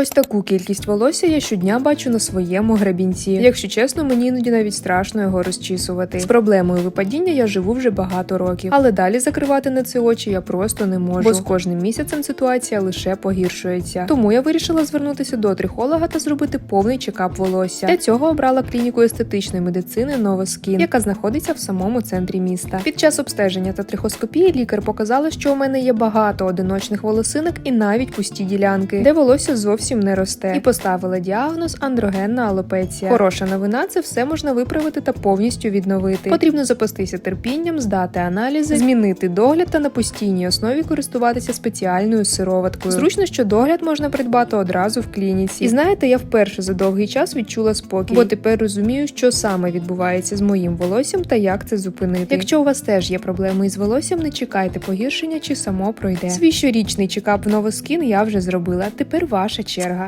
Ось таку кількість волосся я щодня бачу на своєму гребінці. Якщо чесно, мені іноді навіть страшно його розчісувати. З проблемою випадіння я живу вже багато років, але далі закривати на це очі я просто не можу. Бо з кожним місяцем ситуація лише погіршується. Тому я вирішила звернутися до трихолога та зробити повний чекап волосся. Для цього обрала клініку естетичної медицини Новоскін, яка знаходиться в самому центрі міста. Під час обстеження та трихоскопії лікар показала, що у мене є багато одиночних волосинок і навіть пусті ділянки, де волосся зовсім не росте, і поставила діагноз андрогенна алопеція. Хороша новина це все можна виправити та повністю відновити. Потрібно запастися терпінням, здати аналізи, змінити догляд та на постійній основі користуватися спеціальною сироваткою. Зручно, що догляд можна придбати одразу в клініці. І знаєте, я вперше за довгий час відчула спокій, бо тепер розумію, що саме відбувається з моїм волоссям та як це зупинити. Якщо у вас теж є проблеми із волоссям, не чекайте погіршення чи само пройде. Свій щорічний чекап в Новоскін я вже зробила. Тепер ваша черга.